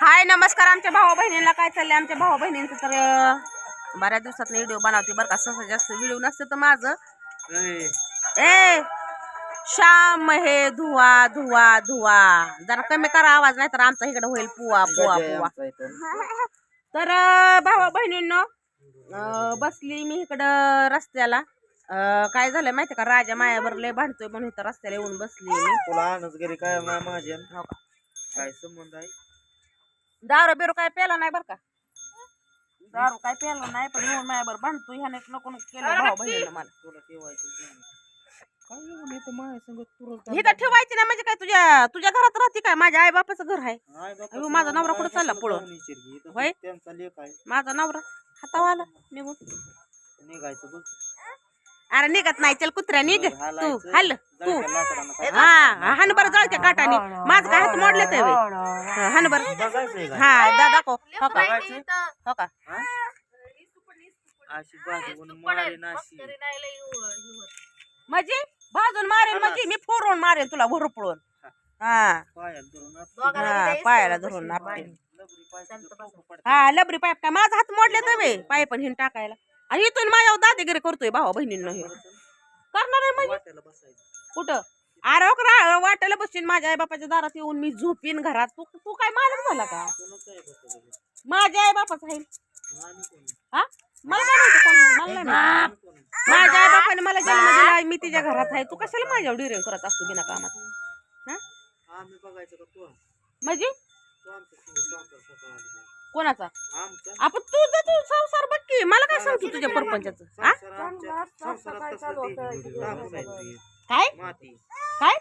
हाय नमस्कार आमच्या भावा बहिणीला काय चाललंय आमच्या भावा बहिणींचं? तर बऱ्याच दिवसात व्हिडिओ बनवते बरं का. सहसा जास्त व्हिडिओ नसतं तर माझं. ए. श्याम हे धुवा धुवा धुवा. जरा कमी करा आवाज नाही तर आमचा इकडे होईल पुवा पुवा पुवा. तर भावा बहिणींनो बसली मी इकडं रस्त्याला. काय झालं माहिती का? राजा मायावर लय भांडतोय म्हणून इथं रस्त्याला येऊन बसली मी. तुला काय माझ्या हो? काय संबंध आहे? दारू बिरू काय प्याला नाही बर का दारू काय प्याला नाही पण येऊन माझ्यावर भांडतोय ह्याने नको नको केलं भाऊ बहिणीनं मला तुला ठेवायचं नाही. काय येऊन येतं माझ्या संग तुरंत ही तर ठेवायची ना म्हणजे काय तुझ्या तुझ्या घरात राहते काय माझ्या आई बापाचं घर आहे नाही बाबा, अहो, माझा नवरा कुठं चालला कशाला पळून? जाऊन विचार घे. इथं होय? त्यांचा लेख आहे माझा नवरा हातावाला निघून निघायचं बघ अरे निघत नाही चल कुत्र्या निघ. तू. हल तू. हा हान बरं जळच्या काटाने माझं काय हात मोडले ते हान बरं? हा दा दाखव. हो का? हो हा? म्हणजे भाजून मारेल म्हणजे मी फोडून मारेल तुला भरपळून हा. हा. पायाला धरून. हा लबरी पाईप काय माझा हात मोडले तर बे पाईप हिन टाकायला. आणि इथून माझ्यावर दादागिरी करतोय भावा बहिणींना हे. करणार आहे म्हणजे वाट्याला बसायचं. कुठं? अरे हो रा- वाटायला बसशील माझ्या आई बापाच्या दारात येऊन मी झोपीन घरात. तू तू काय मालक झाला का? कोणाचं आहे? माझ्या आई बापाच आहे. आणि कोण? हा? मला काय माहिती कोण आहे? मला नाही माहिती. आणि कोण? माझ्या आई बापाने मला जन्म दिला मी तिच्या घरात आहे. तू कशाला माझ्यावर डिरेन करत असतो बिना कामात? हा? आम्ही बघायचं का तू? म्हणजे? तू आमच्या संग संसार सकाळ आली का? कोणाचा? आमचा. आपण तू जा तू संसार बघ की. मला काय सांगतो तुझ्या परपंचाचं? हा? संसार आमच्या संसारात कसलं ते टाकून आहे ते. काय? माती. काय?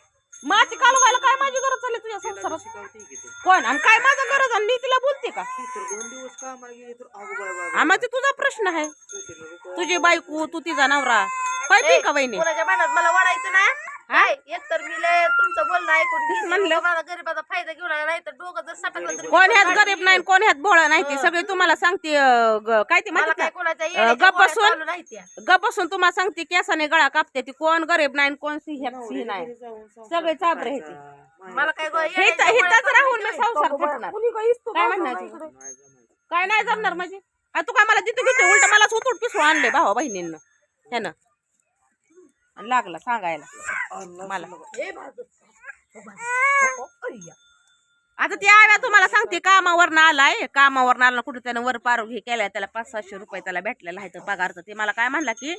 माझी कालवायला काय माझी गरज चालली तुझ्या तिला संसारात? शिकवते की ते. कोण? आणि काय माझं गरज? आणि मी तिला बोलते का? तू तर दोन दिवस कामाला गेली तर अगो बाय बाय आम्हा ते तुझा प्रश्न आहे. तू तिला रुपये- तुझी बायको तू तिचा नवरा. पाहिजे का वहिनी कोणाच्या मला वाढायचं ना काय एक तर मी लय तुमचं बोलणं ऐकून. म्हणलं. गरीबाचा फायदा घेऊन आला नाही तर डोकं जर सटकलं तरी कोण ह्यात गरीब नाही कोण ह्यात भोळा नाही ते सगळे तुम्हाला सांगते अं, ग- काय ते मला माहिती काय कोणाच्या येण्याच्या गप्प गोळ्या बसून? चालू नाही त्या. गप बसून तुम्हाला सांगते केसाने गळा कापते ती कोण गरीब नाही कोण सिंह सिंह नाही सगळे चाबरे करायचा. ह्याचे. मला काय हित- येण्याच्या हिताच राहून मी नाही. संसार काय म्हणणार ती? नाही जमायचं. काय नाही जमणार म्हणजे आ, तू काय मला जिथे घेते उलट मला सुतूट पिसू आणले भावा बहिणींना ह्यानं आणि लागला सांगायला. मला. आता ती आव्या तुम्हाला सांगते कामावर आलाय. कामावर आला कुठे त्यानं वर पार हे केलाय त्याला पाच सहाशे रुपये त्याला भेटलेला आहे तर पगार. तर ते मला काय म्हणला की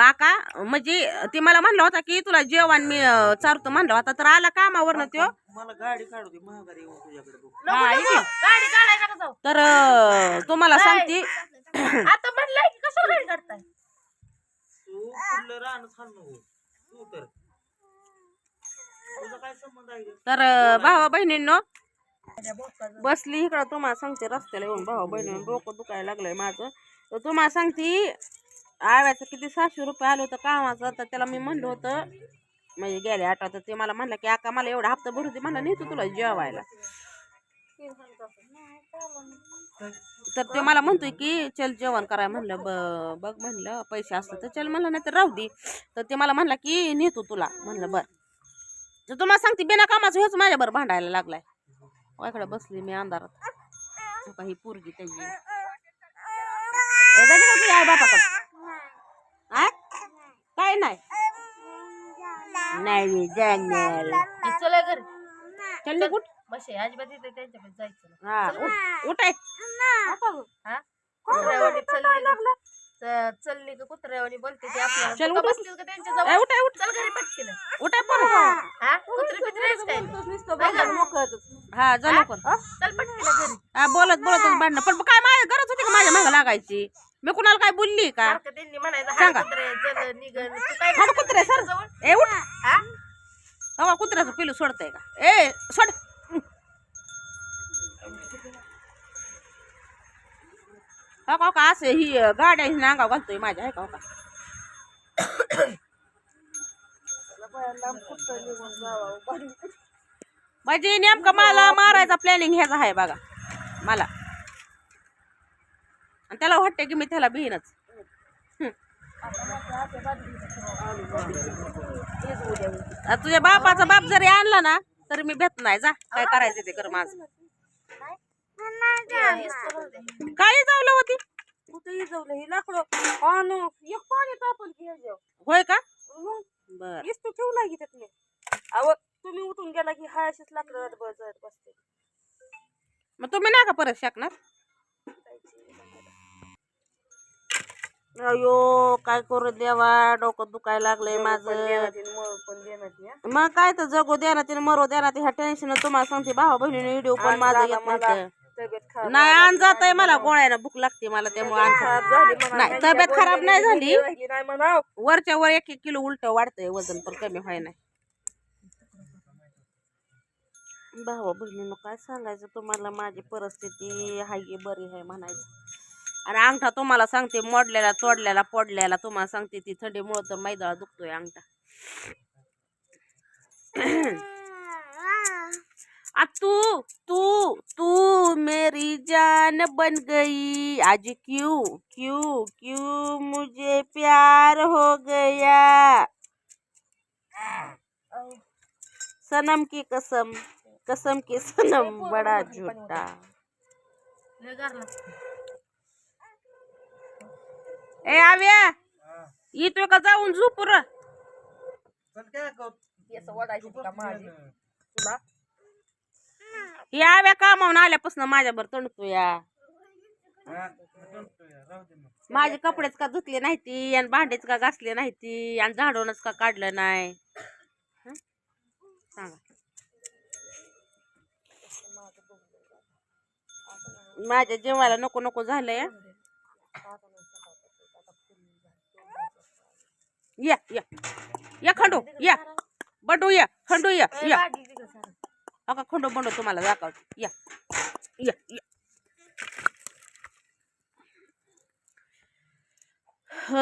आका म्हणजे ती मला म्हणला होता की तुला जेवण मी चारतो म्हणलं होता तर आला कामावरनं त्यो. मला गाडी काढू दे महागारी येऊन तुझ्याकडे बघ. नको, हा, नको. इथे. गाडी काढायला नका जाऊ. तर तुम्हाला सांगते. आता म्हणलंय की कसं गाडी काढताय तू कुठलं रान खाल नको तू तर. तुझा काय संबंध आहे? रे? तर भावा बहिणींनो बसली इकडं तुम्हाला सांगते रस्त्याला येऊन भावा बहिणीनं डोकं दुखायला लागलंय माझं. तर तुम्हाला सांगते आव्याचं किती सहाशे रुपये आलं होतं कामाचं तर त्याला मी म्हणलं होतं म्हणजे गेले आठवत ते मला म्हणलं की आका मला एवढा हप्ता भरू दे म्हणलं नेतो तुला जेवायला. तर ते मला म्हणतोय की चल जेवण कराय म्हणलं ब बघ म्हणलं पैसे असलं तर चल म्हणलं नाही तर राहू दे. तर ते मला म्हणला की नेतो तुला. म्हणलं बरं. तर तुम्हाला सांगते बिना कामाचं हेच माझ्याबरोबर भांडायला लागलाय. इकडे बसली मी अंधारात. हो का ही पोरगी त्याची. आई बापाकडे? काय नाही. नाही जाणार. चला घरी. चल निघ, बसे अजिबात इथे त्यांच्याकडे जायचं नाही. हा उठ उठ. आहे. हा? कुत्र्यावानी चलली च- चलली का कुत्र्यावानी बोलते ते आपल्याला. चल, का उठ, बसलीस का त्यांच्या ए, जवळ उठ. चल घरी पटकीनं. उठ आहे पोरं. हा? कुत्री पित्री आहेस काय? हा जा लवकर. चल पटकीनं घरी. हा बोलत बोलतच भांडणं. पण काय माझ्या गरज होती का माझ्या मागं लागायची? मी कुणाला काय बोलली का? सारखं त्यांनी म्हणायचं सांगा. कुत्रे चल निघन तू काय हा कुत्रे सर. जवळ ए उठ. हा? बघा कुत्र्याचं पिलू सोडतंय का? ए सोड. हो का का असं ही गाड्या ही नांगाव घालतोय माझ्या आहे का हो का? म्हणजे नेमकं मला मारायचा प्लॅनिंग ह्याचा आहे बघा मला. आणि त्याला वाटते की मी त्याला भिनच तुझ्या बापाचा बाप जरी आणला ना तरी मी भेट नाही जा. काय करायचं ते कर माझं. काळी चावलं होती? कुठेही जाऊ ही लाकडं. आणू एक पाणी तापल की ह्याच्यावर. होय का? बर. नुसतं ठेवला की त्यातले अहो तुम्ही उठून गेला की हाय अशीच लाकडं जात बस जात बसते. मग तुम्ही नाही का परत शकणार? अयो काय करू देवा डोकं दुखायला लागलंय माझं. हं. मग काय तर जगू देणार मरो देणार ह्या टेन्शन तुम्हाला सांगते भावा बहिणीने व्हिडिओ पण माझं येत नव्हतं तब्येत खराब नाही आण जात आहे मला. गोळ्यानं भूक लागते मला त्यामुळे खराब झाली नाही, तब्येत खराब नाही झाली. राहिली नाही म्हणाव. वरच्या वर एक एक किलो उलट वाढतंय वजन पण कमी व्हाय नाही. भावा बहिणीनं काय सांगायचं तुम्हाला? माझी परिस्थिती हाय बरी आहे म्हणायचं. आणि अंगठा तुम्हाला सांगते मोडलेला तोडलेला पडलेला तुम्हाला सांगते ती थंडीमुळं तर मैदाळा दुखतोय अंगठा. तू तू तू मेरी जान बन गई। आज क्यों क्यों क्यों मुझे प्यार हो गया? सनम की कसम कसम की सनम बड़ा झूठा. ए आव्या येतोय का जाऊन झोपूर चल काय गं? ती असं वडायची का माझी तुला? हे आव्या कामावून आल्यापासून माझ्यावर तणतो या. हा. माझे कपडेच का धुतले नाही ती आणि भांडेच का घासले नाही ती आणि झाडूनच का काढलं नाही? हं? सांगा. माझ्या जेवायला नको नको झालंय. या या. या खंडू या. बंडू या. खंडू या. या. अका खंडू बंडू तुम्हाला दाखवतो. या. या या.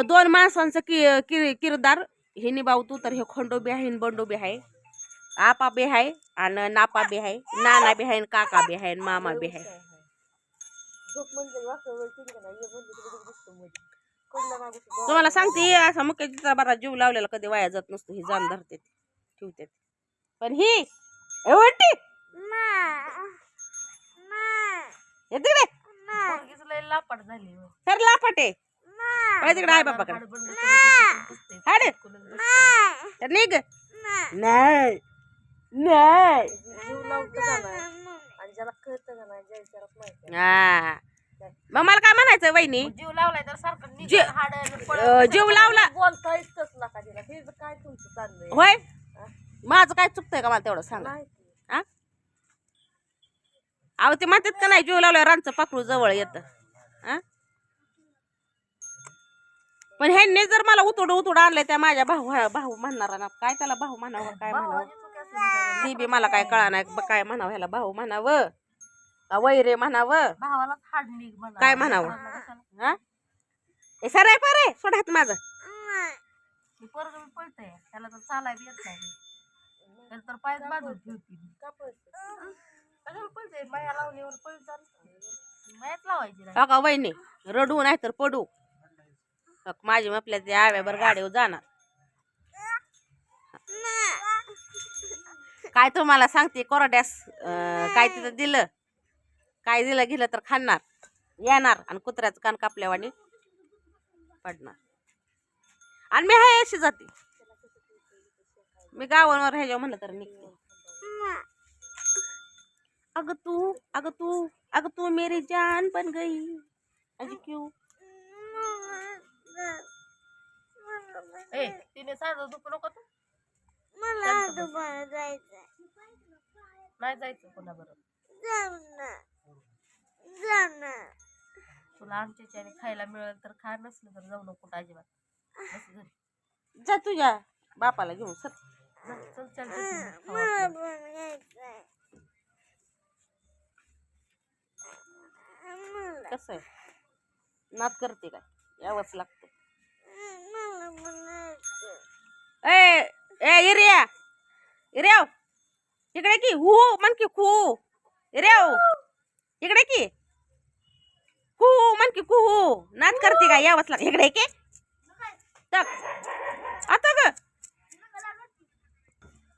दोन माणसांचं कि किर किरदार. हे निभाव तू तर हे खंडू बी आहे बंडू बी आहे. आपा बी आहे आणि नापा बी आहे. नाना बी आहे काका बी आहे मामा बी आहे. म्हणजे तुम्हाला सांगते असा मुख्य चित्रा बरा जीव लावलेला कधी वाया जात नसतो ही जाण धरते ठेवते पण ही एवढी येते रे पोरगीच लय लापाट झाली हो. पळ तिकडे आहे. बाबाकडे? हाड बंद करून पुसते. हाड. कुलून दिसतं. तर निघ. नाही. नाही. जीव लावतं का नाही आणि ज्याला कळतं का नाही ज्या विचारात माहिती आहे. हा. मग मला काय म्हणायचं वहिनी? जीव लावलाय तर सारखं जीव- निघाल हाड आणि पळत अं, जीव बसायचं. लावला. बोलता येतच नका तिला हे काय तुमचं चाललंय? होय? हा? माझं काय चुकतंय का मला तेवढं सांगा? नाही. अहो ते म्हणतात का नाही जीव लावलं रांचं पाखरू जवळ येतं. हा? पण ह्यांनी जर मला उतोड उतोड आणलंय त्या माझ्या भाऊ भाऊ म्हणणार ना काय त्याला भाऊ म्हणावं काय म्हणावं? ती बी मला काय कळा नाही काय म्हणावं ह्याला भाऊ म्हणावं का वैरे म्हणावं. काय म्हणावं? हा? ए सराय पारे सोड हात माझा. पळतंय त्याला तर चालाय बी येत नाही. त्याला तर पायच ठेवती का पळतंय माया पळत लावायची नाही. हो वहिनी रडू नाही तर पडू माझी आपल्या ते आव्यावर गाडीवर जाणार. काय तुम्हाला सांगते कोरड्यास अं, काय तिथं दिलं? काय दिलं गेलं तर खाणार. येणार आणि कुत्र्याचं कान कापल्यावानी पडणार. आणि मी हाय अशी जाते. मी गावावर ह्याच्या म्हणलं तर निघते. अगं तू अगं तू अगं तू मेरी जान बन गई. अजी क्यों ए तिने साधं दुखू नको तू? नाही जायचं कोणा बरोबर तुला आमच्याच्याने खायला मिळेल तर खा नसलं तर जाऊ नको कुठं अजिबात. बस घरी. जा तुझ्या बापाला घेऊन सर जा, चल चल चल, आपलं. कसं आहे? नात करते काय? यावंच लागतं. ए ए इरिया इरिया इकडे की? हू म्हण की खू. इरिया इकडे की? हू म्हण की खू नात करते काय? यावंच लागतं. इकडे की? टक. आता ग.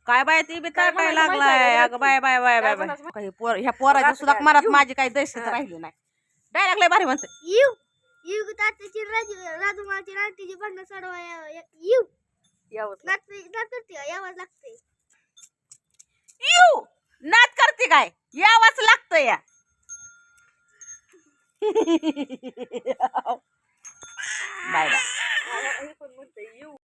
काय बाय ती बी काय लागलाय? अगं bye bye bye bye bye काही पोर ह्या पोराच्या सुद्धा? मनात. माझी काही दहशत हा. राहिली नाही. डायरेक्ट लय भारी म्हणते. येऊ यू तात्याची राजू राजूमाची रानटीची भांडण सोडवा यू यावंच लागतं. नाचते नाचते यावंच लागते यू नाच करते काय? यावाच लागतं या. Bye bye.